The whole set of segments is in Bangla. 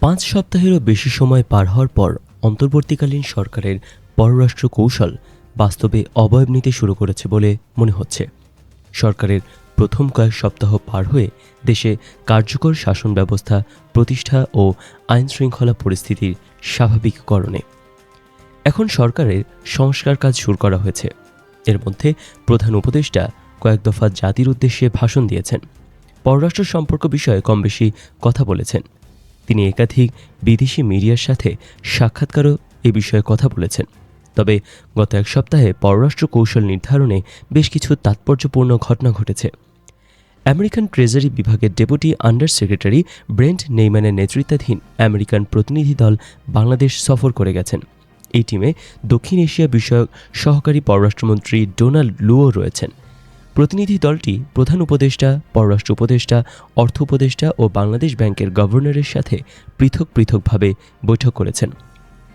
পাঁচ সপ্তাহেরও বেশি সময় পার হওয়ার পর অন্তর্বর্তীকালীন সরকারের পররাষ্ট্র কৌশল বাস্তবে অবয়ব নিতে শুরু করেছে বলে মনে হচ্ছে। সরকারের প্রথম কয়েক সপ্তাহ পার হয়ে দেশে কার্যকর শাসন ব্যবস্থা, প্রতিষ্ঠা ও আইন শৃঙ্খলা পরিস্থিতির স্বাভাবিককরণে। এখন সরকারের সংস্কার কাজ শুরু করা হয়েছে। এর মধ্যে প্রধান উপদেষ্টা কয়েক দফা জাতির উদ্দেশ্যে ভাষণ দিয়েছেন। পররাষ্ট্র সম্পর্ক বিষয়ে কম বেশি কথা বলেছেন। তিনি একাধিক বিদেশি মিডিয়ার সাথে সাক্ষাৎকারও এ বিষয়ে কথা বলেছেন। তবে গত এক সপ্তাহে পররাষ্ট্র কৌশল নির্ধারণে বেশ কিছু তাৎপর্যপূর্ণ ঘটনা ঘটেছে। আমেরিকান ট্রেজারি বিভাগের ডেপুটি আন্ডার সেক্রেটারি ব্রেন্ট নেইম্যানের নেতৃত্বাধীন আমেরিকান প্রতিনিধি দল বাংলাদেশ সফর করে গেছেন। এই টিমে দক্ষিণ এশিয়া বিষয়ক সহকারী পররাষ্ট্রমন্ত্রী ডোনাল্ড লুও রয়েছেন। প্রতিনিধি দলটি প্রধান উপদেষ্টা, পররাষ্ট্র উপদেষ্টা, অর্থ উপদেষ্টা ও বাংলাদেশ ব্যাংকের গভর্নরের সাথে পৃথক পৃথকভাবে বৈঠক করেছেন।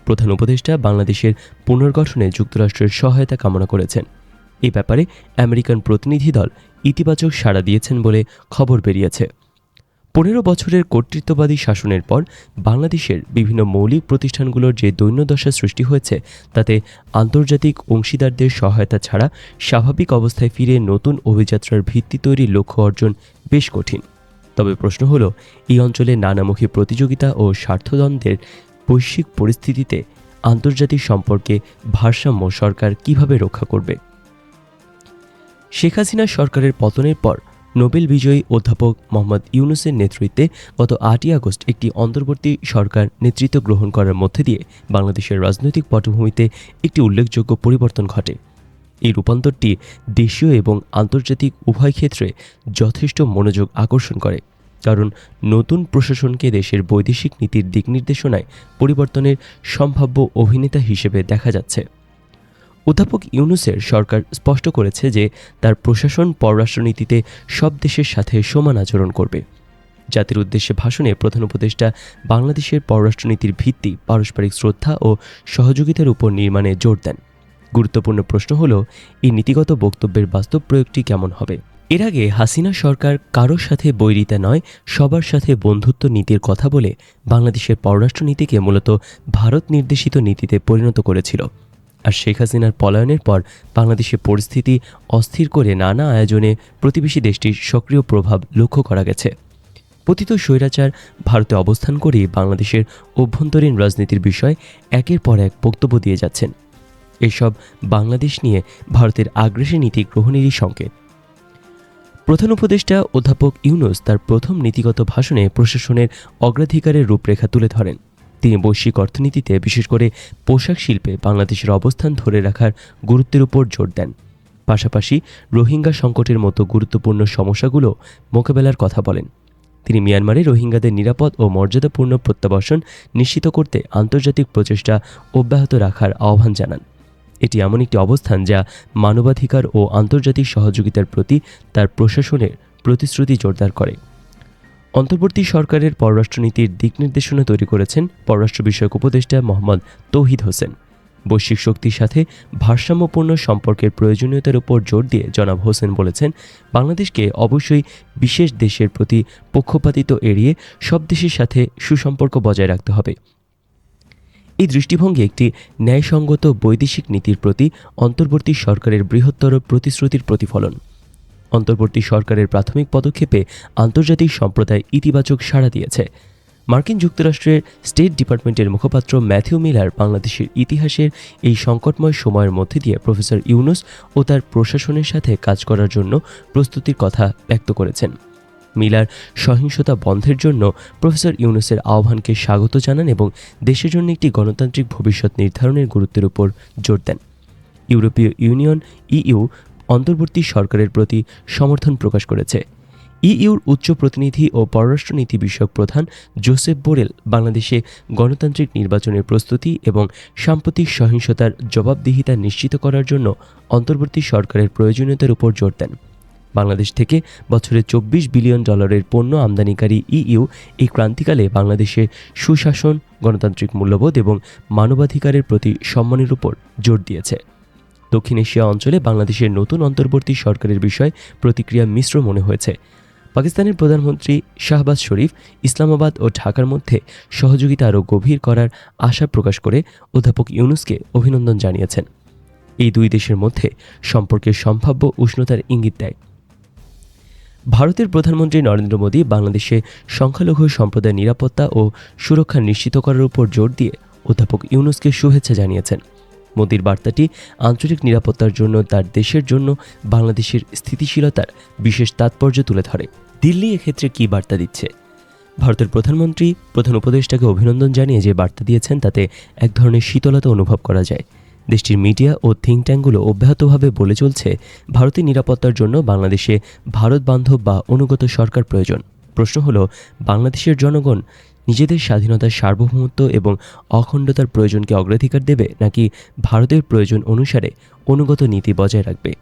প্রধান উপদেষ্টা বাংলাদেশের পুনর্গঠনে যুক্তরাষ্ট্রের সহায়তা কামনা করেছেন। এ ব্যাপারে আমেরিকান প্রতিনিধি দল ইতিবাচক সাড়া দিয়েছেন বলে খবর বেরিয়েছে। পনেরো বছরের কর্তৃত্ববাদী শাসনের পর বাংলাদেশের বিভিন্ন মৌলিক প্রতিষ্ঠানগুলোর যে দৈন্যদশা সৃষ্টি হয়েছে, তাতে আন্তর্জাতিক অংশীদারদের সহায়তা ছাড়া স্বাভাবিক অবস্থায় ফিরে নতুন অভিযাত্রার ভিত্তি তৈরির লক্ষ্য অর্জন বেশ কঠিন। তবে প্রশ্ন হল, এই অঞ্চলে নানামুখী প্রতিযোগিতা ও স্বার্থদ্বন্দ্বের বৈশ্বিক পরিস্থিতিতে আন্তর্জাতিক সম্পর্কে ভারসাম্য সরকার কীভাবে রক্ষা করবে? শেখ হাসিনা সরকারের পতনের পর নোবেল বিজয়ী অধ্যাপক মোহাম্মদ ইউনুসের নেতৃত্বে গত আটই আগস্ট একটি অন্তর্বর্তী সরকার নেতৃত্ব গ্রহণ করার মধ্যে দিয়ে বাংলাদেশের রাজনৈতিক পটভূমিতে একটি উল্লেখযোগ্য পরিবর্তন ঘটে। এই রূপান্তরটি দেশীয় এবং আন্তর্জাতিক উভয় ক্ষেত্রে যথেষ্ট মনোযোগ আকর্ষণ করে, কারণ নতুন প্রশাসনকে দেশের বৈদেশিক নীতির দিক নির্দেশনায় পরিবর্তনের সম্ভাব্য অভিনেতা হিসেবে দেখা যাচ্ছে। অধ্যাপক ইউনুসের সরকার স্পষ্ট করেছে যে তার প্রশাসন পররাষ্ট্রনীতিতে সব দেশের সাথে সমান আচরণ করবে। জাতির উদ্দেশ্যে ভাষণে প্রধান উপদেষ্টা বাংলাদেশের পররাষ্ট্রনীতির ভিত্তি, পারস্পরিক শ্রদ্ধা ও সহযোগিতার উপর নির্মাণে জোর দেন। গুরুত্বপূর্ণ প্রশ্ন হল, এই নীতিগত বক্তব্যের বাস্তব প্রয়োগটি কেমন হবে? এর আগে হাসিনা সরকার কারোর সাথে বৈরিতা নয়, সবার সাথে বন্ধুত্ব নীতির কথা বলে বাংলাদেশের পররাষ্ট্রনীতিকে মূলত ভারত নির্দেশিত নীতিতে পরিণত করেছিল। আর শেখ হাসিনার পলায়নের পর বাংলাদেশের পরিস্থিতি অস্থির করে নানা আয়োজনে প্রতিবেশী দেশটির সক্রিয় প্রভাব লক্ষ্য করা গেছে। পতিত স্বৈরাচার ভারতে অবস্থান করে বাংলাদেশের অভ্যন্তরীণ রাজনীতির বিষয় একের পর এক বক্তব্য দিয়ে যাচ্ছেন। এসব বাংলাদেশ নিয়ে ভারতের আগ্রাসী নীতি গ্রহণেরই সংকেত। প্রধান উপদেষ্টা অধ্যাপক ইউনুস তার প্রথম নীতিগত ভাষণে প্রশাসনের অগ্রাধিকারের রূপরেখা তুলে ধরেন। তিনি বৈশ্বিক অর্থনীতিতে, বিশেষ করে পোশাক শিল্পে বাংলাদেশের অবস্থান ধরে রাখার গুরুত্বের উপর জোর দেন। পাশাপাশি রোহিঙ্গা সংকটের মতো গুরুত্বপূর্ণ সমস্যাগুলো মোকাবেলার কথা বলেন। তিনি মিয়ানমারে রোহিঙ্গাদের নিরাপদ ও মর্যাদাপূর্ণ প্রত্যাবাসন নিশ্চিত করতে আন্তর্জাতিক প্রচেষ্টা অব্যাহত রাখার আহ্বান জানান। এটি এমন একটি অবস্থান যা মানবাধিকার ও আন্তর্জাতিক সহযোগিতার প্রতি তার প্রশাসনের প্রতিশ্রুতি জোরদার করে। অন্তর্বর্তী সরকারের পররাষ্ট্রনীতির দিক নির্দেশনা তৈরি করেছেন পররাষ্ট্র বিষয়ক উপদেষ্টা মোহাম্মদ তৌহিদ হোসেন। বৈশ্বিক শক্তির সাথে ভারসাম্যপূর্ণ সম্পর্কের প্রয়োজনীয়তার উপর জোর দিয়ে জনাব হোসেন বলেছেন, বাংলাদেশকে অবশ্যই বিশেষ দেশের প্রতি পক্ষপাতিত্ব এড়িয়ে সব দেশের সাথে সুসম্পর্ক বজায় রাখতে হবে। এই দৃষ্টিভঙ্গি একটি ন্যায়সঙ্গত বৈদেশিক নীতির প্রতি অন্তর্বর্তী সরকারের বৃহত্তর প্রতিশ্রুতির প্রতিফলন। অন্তর্বর্তী সরকারের প্রাথমিক পদক্ষেপে আন্তর্জাতিক সম্প্রদায় ইতিবাচক সাড়া দিয়েছে। মার্কিন যুক্তরাষ্ট্রের স্টেট ডিপার্টমেন্টের মুখপাত্র ম্যাথিউ মিলার বাংলাদেশের ইতিহাসের এই সংকটময় সময়ের মধ্যে দিয়ে প্রফেসর ইউনুস ও তার প্রশাসনের সাথে কাজ করার জন্য প্রস্তুতির কথা ব্যক্ত করেছেন। মিলার সহিংসতা বন্ধের জন্য প্রফেসর ইউনুসের আহ্বানকে স্বাগত জানান এবং দেশের জন্য একটি গণতান্ত্রিক ভবিষ্যৎ নির্ধারণের গুরুত্বের উপর জোর দেন। ইউরোপীয় ইউনিয়ন ইইউ অন্তর্বর্তী সরকারের প্রতি সমর্থন প্রকাশ করেছে। ইইউর উচ্চ প্রতিনিধি ও পররাষ্ট্রনীতি বিষয়ক প্রধান জোসেফ বোরেল বাংলাদেশে গণতান্ত্রিক নির্বাচনের প্রস্তুতি এবং সাম্প্রতিক সহিংসতার জবাবদিহিতা নিশ্চিত করার জন্য অন্তর্বর্তী সরকারের প্রয়োজনীয়তার উপর জোর দেন। বাংলাদেশ থেকে বছরে চব্বিশ বিলিয়ন ডলারের পণ্য আমদানিকারী ইইউ এই ক্রান্তিকালে বাংলাদেশে সুশাসন, গণতান্ত্রিক মূল্যবোধ এবং মানবাধিকারের প্রতি সম্মানের উপর জোর দিয়েছে। দক্ষিণ এশিয়া অঞ্চলে বাংলাদেশের নতুন অন্তর্বর্তী সরকারের বিষয়ে প্রতিক্রিয়া মিশ্র মনে হয়েছে। পাকিস্তানের প্রধানমন্ত্রী শাহবাজ শরীফ ইসলামাবাদ ও ঢাকার মধ্যে সহযোগিতা আরও গভীর করার আশা প্রকাশ করে অধ্যাপক ইউনুসকে অভিনন্দন জানিয়েছেন। এই দুই দেশের মধ্যে সম্পর্কের সম্ভাব্য উষ্ণতার ইঙ্গিত দেয়। ভারতের প্রধানমন্ত্রী নরেন্দ্র মোদী বাংলাদেশে সংখ্যালঘু সম্প্রদায়ের নিরাপত্তা ও সুরক্ষা নিশ্চিত করার উপর জোর দিয়ে অধ্যাপক ইউনুসকে শুভেচ্ছা জানিয়েছেন। মোদির বার্তাটি আঞ্চলিক নিরাপত্তার জন্য, তার দেশের জন্য, বাংলাদেশের স্থিতিশীলতার বিশেষ তাৎপর্য তুলে ধরে। দিল্লি এক্ষেত্রে কী বার্তা দিচ্ছে? ভারতের প্রধানমন্ত্রী, প্রধান উপদেষ্টাকে অভিনন্দন জানিয়ে যে বার্তা দিয়েছেন, তাতে এক ধরনের শীতলতা অনুভব করা যায়। দেশটির মিডিয়া ও থিঙ্ক ট্যাঙ্কগুলো অব্যাহতভাবে বলে চলছে, ভারতের নিরাপত্তার জন্য বাংলাদেশে ভারত বান্ধব বা অনুগত সরকার প্রয়োজন। প্রশ্ন হলো, বাংলাদেশের জনগণ নিজেদের স্বাধীনতার সার্বভৌমত্ব এবং অখণ্ডতার প্রয়োজনকে অগ্রাধিকার দেবে নাকি ভারতের প্রয়োজন অনুসারে অনুগত নীতি বজায় রাখবে?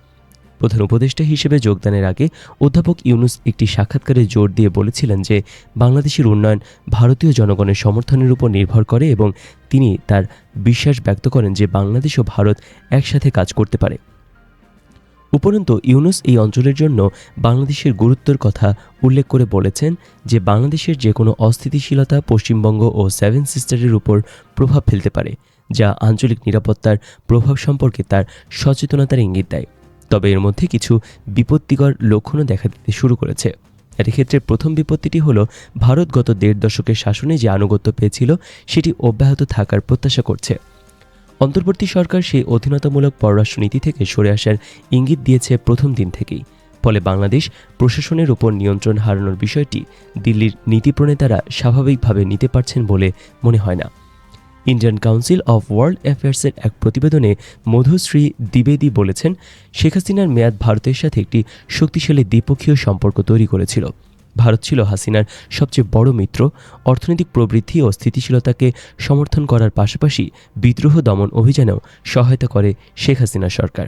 প্রধান উপদেষ্টা হিসেবে যোগদানের আগে অধ্যাপক ইউনুস একটি সাক্ষাৎকারে জোর দিয়ে বলেছিলেন যে, বাংলাদেশের উন্নয়ন ভারতীয় জনগণের সমর্থনের উপর নির্ভর করে এবং তিনি তার বিশ্বাস ব্যক্ত করেন যে বাংলাদেশ ও ভারত একসাথে কাজ করতে পারে। উপরন্তু ইউনুস এই অঞ্চলের জন্য বাংলাদেশের গুরুত্বের কথা উল্লেখ করে বলেছেন যে বাংলাদেশের যে কোনো অস্থিতিশীলতা পশ্চিমবঙ্গ ও সেভেন সিস্টারের উপর প্রভাব ফেলতে পারে, যা আঞ্চলিক নিরাপত্তার প্রভাব সম্পর্কে তার সচেতনতার ইঙ্গিত দেয়। তবে এর মধ্যে কিছু বিপত্তিকর লক্ষণও দেখা দিতে শুরু করেছে। এর ক্ষেত্রে প্রথম বিপত্তিটি হলো, ভারত গত দেড় দশকের শাসনে যে আনুগত্য পেয়েছিল, সেটি অব্যাহত থাকার প্রত্যাশা করছে। অন্তর্বর্তী সরকার সেই অধীনতামূলক পররাষ্ট্রনীতি থেকে সরে আসার ইঙ্গিত দিয়েছে প্রথম দিন থেকেই। ফলে বাংলাদেশ প্রশাসনের উপর নিয়ন্ত্রণ হারানোর বিষয়টি দিল্লির নীতি প্রণেতারা স্বাভাবিকভাবে নিতে পারছেন বলে মনে হয় না। ইন্ডিয়ান কাউন্সিল অফ ওয়ার্ল্ড অ্যাফেয়ার্সের এক প্রতিবেদনে মধুশ্রী দ্বিবেদী বলেছেন, শেখ হাসিনার মেয়াদ ভারতের সাথে একটি শক্তিশালী দ্বিপক্ষীয় সম্পর্ক তৈরি করেছিল। ভারত ছিল হাসিনার সবচেয়ে বড় মিত্র। অর্থনৈতিক প্রবৃদ্ধি ও স্থিতিশীলতাকে সমর্থন করার পাশাপাশি বিদ্রোহ দমন অভিযানেও সহায়তা করে শেখ হাসিনা সরকার।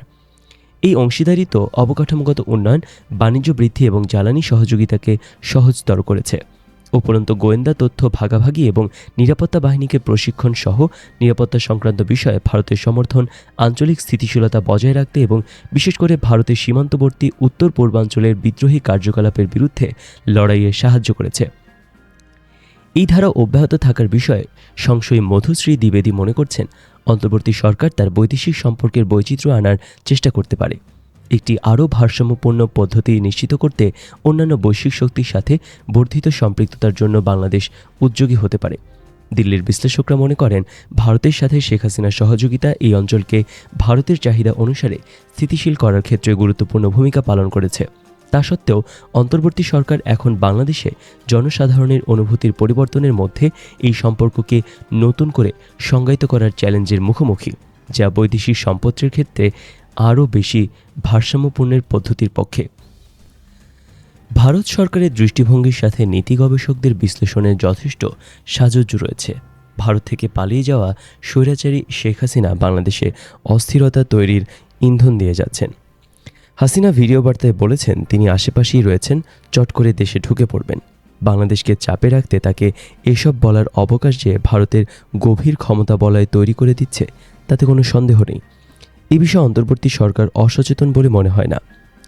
এই অংশীদারিত্ব অবকাঠামোগত উন্নয়ন বাণিজ্য বৃদ্ধি এবং জ্বালানি সহযোগিতাকে সহজতর করেছে। উপরন্ত গোয়েন্দা তথ্য ভাগাভাগি এবং নিরাপত্তা বাহিনীকে প্রশিক্ষণ সহ নিরাপত্তা সংক্রান্ত বিষয়ে ভারতের সমর্থন, আঞ্চলিক স্থিতিশীলতা বজায় রাখতে এবং বিশেষ করে ভারতের সীমান্তবর্তী উত্তর পূর্বাঞ্চলের বিদ্রোহী কার্যকলাপের বিরুদ্ধে লড়াইয়ে সাহায্য করেছে। এই ধারা অব্যাহত থাকার বিষয়ে সংশয়ী মধুশ্রী দ্বিবেদী মনে করছেন, অন্তর্বর্তী সরকার তার বৈদেশিক সম্পর্কের বৈচিত্র্য আনার চেষ্টা করতে পারে। একটি আরও ভারসাম্যপূর্ণ পদ্ধতি নিশ্চিত করতে অন্যান্য বৈশ্বিক শক্তির সাথে বর্ধিত সম্পৃক্ততার জন্য বাংলাদেশ উদ্যোগী হতে পারে। দিল্লির বিশ্লেষকরা মনে করেন, ভারতের সাথে শেখ হাসিনার সহযোগিতা এই অঞ্চলকে ভারতের চাহিদা অনুসারে স্থিতিশীল করার ক্ষেত্রে গুরুত্বপূর্ণ ভূমিকা পালন করেছে। তা সত্ত্বেও, অন্তর্বর্তী সরকার এখন বাংলাদেশে জনসাধারণের অনুভূতির পরিবর্তনের মধ্যে এই সম্পর্ককে নতুন করে সংজ্ঞায়িত করার চ্যালেঞ্জের মুখোমুখি, যা বৈদেশিক সম্পত্তির ক্ষেত্রে আরও বেশি ভারসাম্যপূর্ণের পদ্ধতির পক্ষে। ভারত সরকারের দৃষ্টিভঙ্গির সাথে নীতি গবেষকদের বিশ্লেষণের যথেষ্ট সাজুজ্য রয়েছে। ভারত থেকে পালিয়ে যাওয়া স্বৈরাচারী শেখ হাসিনা বাংলাদেশে অস্থিরতা তৈরির ইন্ধন দিয়ে যাচ্ছেন। হাসিনা ভিডিও বার্তায় বলেছেন, তিনি আশেপাশেই রয়েছেন, চট করে দেশে ঢুকে পড়বেন। বাংলাদেশকে চাপে রাখতে তাকে এসব বলার অবকাশ যে ভারতের গভীর ক্ষমতা বলয় তৈরি করে দিচ্ছে, তাতে কোনো সন্দেহ নেই। এ বিষয়ে অন্তর্বর্তী সরকার অসচেতন বলে মনে হয় না।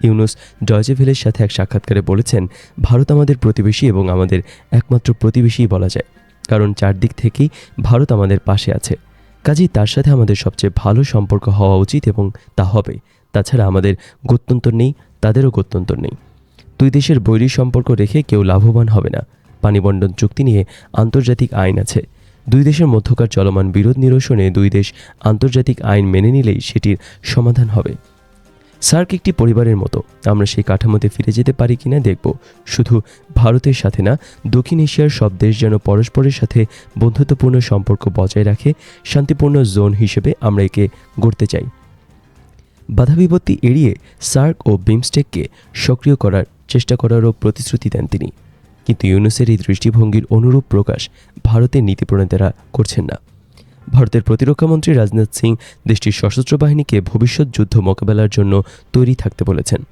ইউনুস ডয়জে ভেলের সাথে এক সাক্ষাৎকারে বলেছেন, ভারত আমাদের প্রতিবেশী এবং আমাদের একমাত্র প্রতিবেশীই বলা যায়। কারণ চারদিক থেকেই ভারত আমাদের পাশে আছে। কাজেই তার সাথে আমাদের সবচেয়ে ভালো সম্পর্ক হওয়া উচিত এবং তা হবে। তাছাড়া আমাদের গত্যন্তর নেই, তাদেরও গত্যন্তর নেই। দুই দেশের বৈরী সম্পর্ক রেখে কেউ লাভবান হবে না। পানিবণ্টন চুক্তি নিয়ে আন্তর্জাতিক আইন আছে। দুই দেশের মধ্যকার চলমান বিরোধ নিরসনে দুই দেশ আন্তর্জাতিক আইন মেনে নিলেই সেটির সমাধান হবে। সার্ক একটি পরিবারের মতো। আমরা সেই কাঠামোতে ফিরে যেতে পারি কিনা দেখব। শুধু ভারতের সাথে না, দক্ষিণ এশিয়ার সব দেশ যেন পরস্পরের সাথে বন্ধুত্বপূর্ণ সম্পর্ক বজায় রাখে, শান্তিপূর্ণ জোন হিসেবে আমরা একে গড়তে চাই। বাধা বিপত্তি এড়িয়ে সার্ক ও বিমস্টেককে সক্রিয় করার চেষ্টা করারও প্রতিশ্রুতি দেন তিনি। কিন্তু ইউনুসের এই দৃষ্টিভঙ্গির অনুরূপ প্রকাশ ভারতের নীতি প্রণেতারা করছেন না। ভারতের প্রতিরক্ষামন্ত্রী রাজনাথ সিং দেশটির সশস্ত্র বাহিনীকে ভবিষ্যৎ যুদ্ধ মোকাবেলার জন্য তৈরি থাকতে বলেছেন।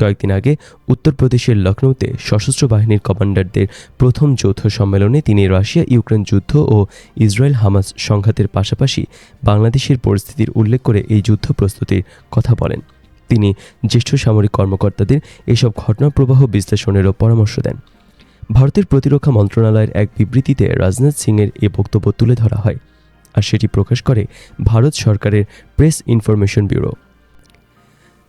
কয়েকদিন আগে উত্তরপ্রদেশের লখনৌতে সশস্ত্র বাহিনীর কমান্ডারদের প্রথম যৌথ সম্মেলনে তিনি রাশিয়া ইউক্রেন যুদ্ধ ও ইসরায়েল হামাস সংঘাতের পাশাপাশি বাংলাদেশের পরিস্থিতির উল্লেখ করে এই যুদ্ধ প্রস্তুতির কথা বলেন। তিনি জ্যেষ্ঠ সামরিক কর্মকর্তাদের এসব ঘটনাপ্রবাহ বিশ্লেষণেরও পরামর্শ দেন। ভারতের প্রতিরক্ষা মন্ত্রণালয়ের এক বিবৃতিতে রাজনাথ সিংয়ের এ বক্তব্য তুলে ধরা হয় আর সেটি প্রকাশ করে ভারত সরকারের প্রেস ইনফরমেশন ব্যুরো।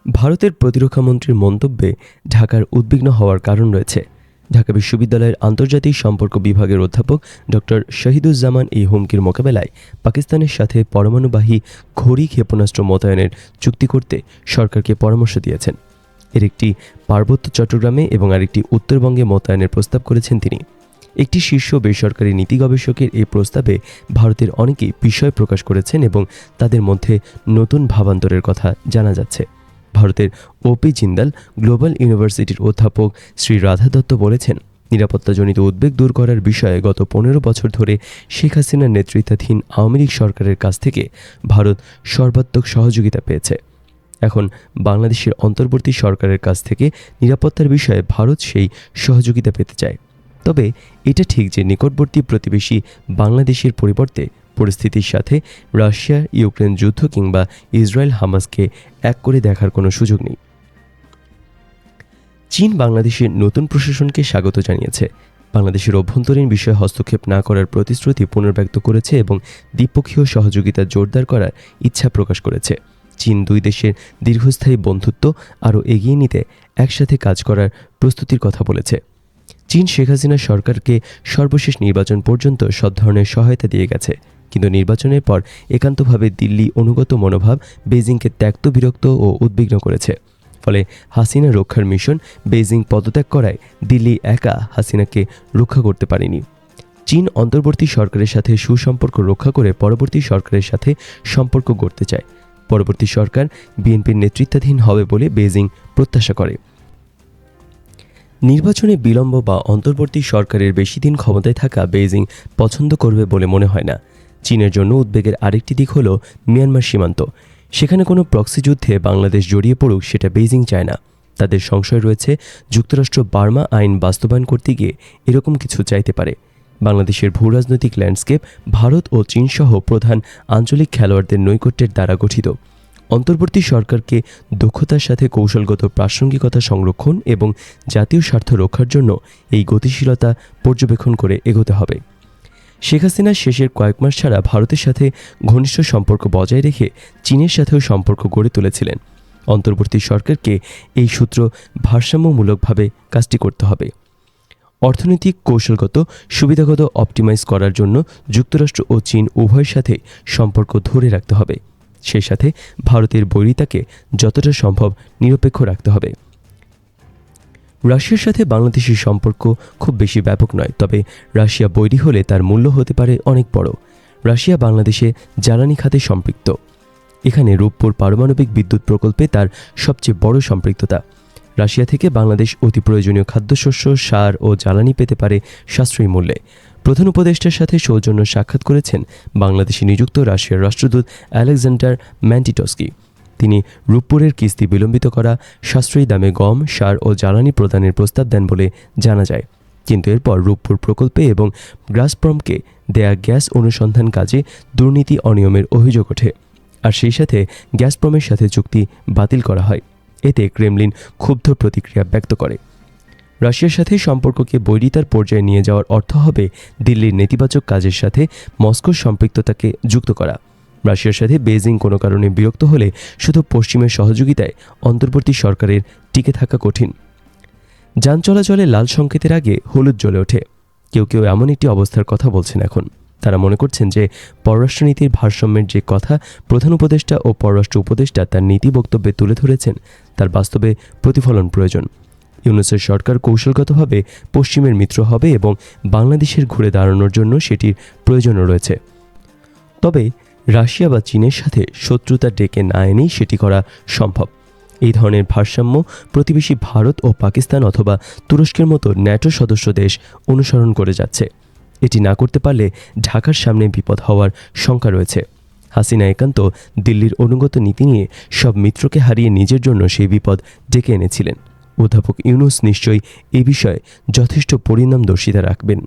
ভারতের প্রতিরক্ষামন্ত্রীর মন্তব্যে ঢাকার উদ্বিগ্ন হওয়ার কারণ রয়েছে। ঢাকা বিশ্ববিদ্যালয়ের আন্তর্জাতিক সম্পর্ক বিভাগের অধ্যাপক ডক্টর শহীদুজ্জামান এই হুমকির মোকাবেলায় পাকিস্তানের সাথে পরমাণুবাহী ঘড়ি ক্ষেপণাস্ত্র মোতায়েনের চুক্তি করতে সরকারকে পরামর্শ দিয়েছেন। এর একটি পার্বত্য চট্টগ্রামে এবং আরেকটি উত্তরবঙ্গে মোতায়েনের প্রস্তাব করেছেন তিনি। একটি শীর্ষ বেসরকারি নীতি গবেষকের এই প্রস্তাবে ভারতের অনেকেই বিষয় প্রকাশ করেছেন এবং তাদের মধ্যে নতুন ভাবান্তরের কথা জানা যাচ্ছে। ভারতের ওপি জিন্দাল, গ্লোবাল ইউনিভার্সিটির অধ্যাপক শ্রী রাধা দত্ত বলেছেন, নিরাপত্তাজনিত উদ্বেগ দূর করার বিষয়ে গত পনেরো বছর ধরে শেখ হাসিনার নেতৃত্বাধীন আওয়ামী লীগ সরকারের কাছ থেকে ভারত সর্বাত্মক সহযোগিতা পেয়েছে। এখন বাংলাদেশের অন্তর্বর্তী সরকারের কাছ থেকে নিরাপত্তার বিষয়ে ভারত সেই সহযোগিতা পেতে চায়। তবে এটা ঠিক যে নিকটবর্তী প্রতিবেশী বাংলাদেশের পরিবর্তে পরিস্থিতির সাথে রাশিয়া, ইউক্রেন যুদ্ধ কিংবা ইসরায়েল হামাসকে এক করে দেখার কোনো সুযোগ নেই। চীন বাংলাদেশের নতুন প্রশাসনকে স্বাগত জানিয়েছে। বাংলাদেশের অভ্যন্তরীণ বিষয়ে হস্তক্ষেপ না করার প্রতিশ্রুতি পুনর্ব্যক্ত করেছে এবং দ্বিপক্ষীয় সহযোগিতা জোরদার করার ইচ্ছা প্রকাশ করেছে। চীন দুই দেশের দীর্ঘস্থায়ী বন্ধুত্ব আরও এগিয়ে নিতে একসাথে কাজ করার প্রস্তুতির কথা বলেছে। চীন শেখ হাসিনা সরকারকে সর্বশেষ নির্বাচন পর্যন্ত সব ধরনের সহায়তা দিয়ে গেছে। কিন্তু নির্বাচনের পর একান্তভাবে দিল্লি অনুগত মনোভাব বেজিংকে ত্যক্ত, বিরক্ত ও উদ্বিগ্ন করেছে। ফলে হাসিনা রক্ষার মিশন বেজিং পদত্যাগ করায় দিল্লি একা হাসিনাকে রক্ষা করতে পারেনি। চীন অন্তর্বর্তী সরকারের সাথে সুসম্পর্ক রক্ষা করে পরবর্তী সরকারের সাথে সম্পর্ক গড়তে চায়। পরবর্তী সরকার বিএনপির নেতৃত্বাধীন হবে বলে বেজিং প্রত্যাশা করে। নির্বাচনে বিলম্ব বা অন্তর্বর্তী সরকারের বেশি দিন ক্ষমতায় থাকা বেইজিং পছন্দ করবে বলে মনে হয় না। চীনের জন্য উদ্বেগের আরেকটি দিক হল মিয়ানমার সীমান্ত। সেখানে কোনো প্রক্সি যুদ্ধে বাংলাদেশ জড়িয়ে পড়ুক সেটা বেইজিং চায় না। তাদের সংশয় রয়েছে যুক্তরাষ্ট্র বার্মা আইন বাস্তবায়ন করতে গিয়ে এরকম কিছু চাইতে পারে। বাংলাদেশের ভূ রাজনৈতিক ল্যান্ডস্কেপ ভারত ও চীনসহ প্রধান আঞ্চলিক খেলোয়াড়দের নৈকট্যের দ্বারা গঠিত। অন্তর্বর্তী সরকারকে দক্ষতার সাথে কৌশলগত প্রাসঙ্গিকতা সংরক্ষণ এবং জাতীয় স্বার্থ রক্ষার জন্য এই গতিশীলতা পর্যবেক্ষণ করে এগোতে হবে। শেখ হাসিনার শেষের কয়েক মাস ছাড়া ভারতের সাথে ঘনিষ্ঠ সম্পর্ক বজায় রেখে চীনের সাথেও সম্পর্ক গড়ে তুলেছিলেন। অন্তর্বর্তী সরকারকে এই সূত্র ভারসাম্যমূলকভাবে কাজটি করতে হবে। অর্থনৈতিক কৌশলগত, সুবিধাগত অপটিমাইজ করার জন্য যুক্তরাষ্ট্র ও চীন উভয়ের সাথে সম্পর্ক ধরে রাখতে হবে। সেই সাথে ভারতের বৈরিতাকে যতটা সম্ভব নিরপেক্ষ রাখতে হবে। রাশিয়ার সাথে বাংলাদেশের সম্পর্ক খুব বেশি ব্যাপক নয়, তবে রাশিয়া বৈরী হলে তার মূল্য হতে পারে অনেক বড়। রাশিয়া বাংলাদেশে জ্বালানি খাতে সম্পৃক্ত। এখানে রূপপুর পারমাণবিক বিদ্যুৎ প্রকল্পে তার সবচেয়ে বড় সম্পৃক্ততা। রাশিয়া থেকে বাংলাদেশ অতি প্রয়োজনীয় খাদ্যশস্য, সার ও জ্বালানি পেতে পারে সাশ্রয়ী মূল্যে। প্রধান উপদেষ্টার সাথে সৌজন্য সাক্ষাৎ করেছেন বাংলাদেশে নিযুক্ত রাশিয়ার রাষ্ট্রদূত আলেকজান্ডার ম্যান্টিটস্কি। তিনি রূপপুরের কিস্তি বিলম্বিত করা, সাশ্রয়ী দামে গম, সার ও জ্বালানি প্রদানের প্রস্তাব দেন বলে জানা যায়। কিন্তু এরপর রূপপুর প্রকল্পে এবং গ্রাসপ্রমকে দেয়া গ্যাস অনুসন্ধান কাজে দুর্নীতি অনিয়মের অভিযোগ ওঠে। আর সেই সাথে গ্যাসপ্রমের সাথে চুক্তি বাতিল করা হয়। এতে ক্রেমলিন ক্ষুব্ধ প্রতিক্রিয়া ব্যক্ত করে। রাশিয়ার সাথে সম্পর্ককে বৈরিতার পর্যায়ে নিয়ে যাওয়ার অর্থ হবে দিল্লির নেতিবাচক কাজের সাথে মস্কোর সম্পৃক্ততাকে যুক্ত করা। রাশিয়ার সাথে বেজিং কোনো কারণে বিরক্ত হলে শুধু পশ্চিমের সহযোগিতায় অন্তর্বর্তী সরকারের টিকে থাকা কঠিন। যান চলাচলে লাল সংকেতের আগে হলুদ জ্বলে ওঠে। কেউ কেউ এমন একটি অবস্থার কথা বলছেন এখন। তারা মনে করছেন যে পররাষ্ট্রনীতির ভারসাম্যের যে কথা প্রধান উপদেষ্টা ও পররাষ্ট্র উপদেষ্টা তার নীতি বক্তব্যে তুলে ধরেছেন, তার বাস্তবে প্রতিফলন প্রয়োজন। ইউনুসের সরকার কৌশলগতভাবে পশ্চিমের মিত্র হবে এবং বাংলাদেশের ঘুরে দাঁড়ানোর জন্য সেটির প্রয়োজনও রয়েছে। তবে রাশিয়া বা চীনের সাথে শত্রুতা ডেকে না এনেই সেটি করা সম্ভব। এই ধরনের ভারসাম্য প্রতিবেশী ভারত ও পাকিস্তান অথবা তুরস্কের মতো ন্যাটো সদস্য দেশ অনুসরণ করে যাচ্ছে। এটি না করতে পারলে ঢাকার সামনে বিপদ হওয়ার শঙ্কা রয়েছে। হাসিনা একান্ত দিল্লির অনুগত নীতি নিয়ে সব মিত্রকে হারিয়ে নিজের জন্য সেই বিপদ ডেকে এনেছিলেন। অধ্যাপক ইউনুস নিশ্চয়ই এ বিষয়ে যথেষ্ট পরিণামদর্শিতা রাখবেন।